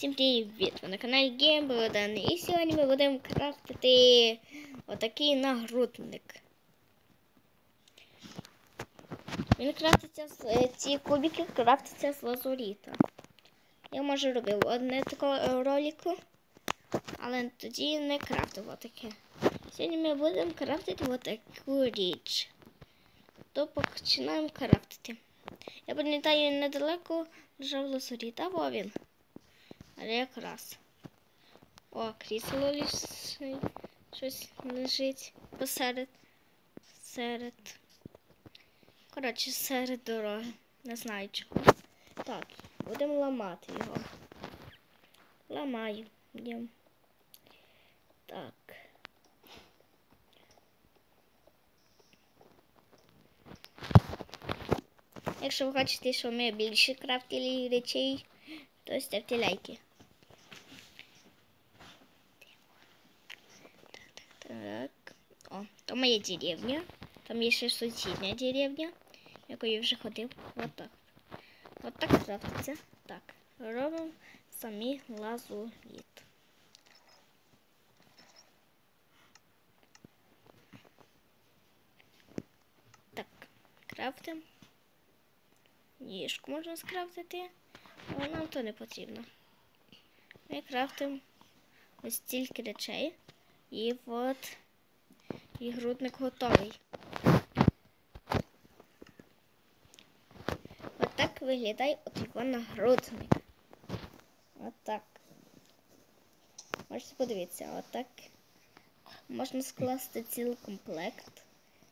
Всім привіт! Ви на каналі Геймборден. І сьогодні ми будемо крафтити отакий нагрудник. Він крафтиться е, ці кубики крафтиться з лазуріта. Я може робив одне такого ролику, але тоді не крафтив отаке. Сьогодні ми будемо крафтити отаку річ. То починаємо крафтити. Я пам'ятаю недалеко лежав лазуріт, або він. Але якраз. О, крісло лежить. Щось лежить посеред. Серед. Коротше, серед дороги. Не знаю чого. Так, будемо ламати його. Ламаю. Так. Якщо ви хочете, щоб ми більше крафтили речей, то ставте лайки. Так. О, то моя деревня. Там є ще сусідня деревня, якою я вже ходив. От так. От так крафтиться. Так. Робимо самі лазуріт. Так, крафтимо. Ніжку можна скрафтити, але нам то не потрібно. Ми крафтимо ось стільки речей. І от і грудник готовий. От виглядає от його нагрудник. От так. Можете подивитися, от можна скласти цілий комплект.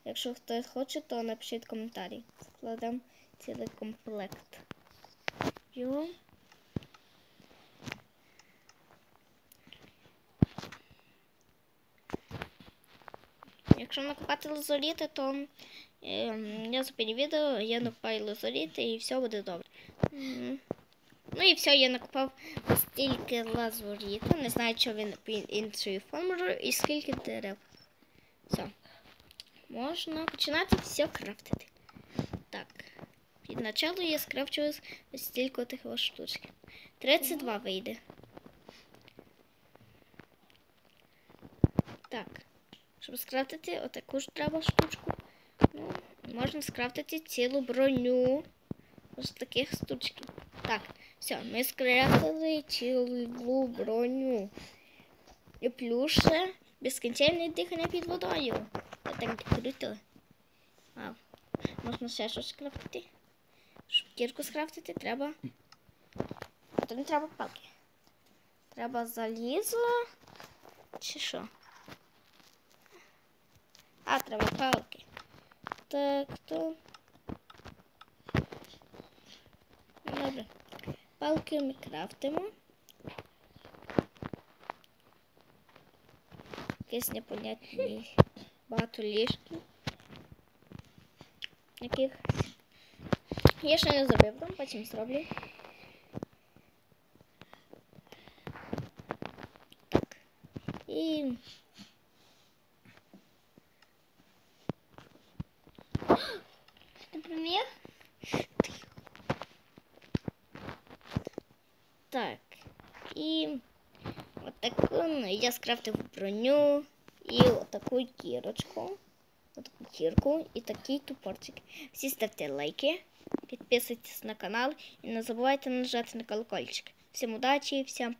Якщо хтось хоче, то напишіть коментарі. Складемо цілий комплект. Його. Якщо накопати лазуріти, то е, я зупиню відео, я накопаю лазуріти і все буде добре. Ну і все, я накопав стільки лазуріта. Не знаю, що він під іншою формою і скільки дерев. Все. Можна починати все крафтити. Так. Під начало я скрафчую ось стільки тих штучки. 32 вийде. Так. Щоб скрафтити отаку ж треба штучку. Ну, можна скрафтити цілу броню. Ось таких штучків. Так, все, ми скрафтили цілу броню. І плюс ще безкінченне дихання під водою. Я так круто. Вау. Можна ще щось скрафтити. Щоб кірку скрафтити, треба. А то не треба палки. Треба залізо. Чи що? А, треба палки. Так, то. Добре. Палки ми крафтимо. Якісь непонятні багато ліжків. Яких я ще не зробив, там потім зроблю. Так. І Например? Так. І отаку ну, я скрафтив броню і отаку кірочку. Отаку кірку і такий тупорчик. Всі ставте лайки, підписуйтесь на канал і не забувайте нажати на колокольчик. Всім удачі, всім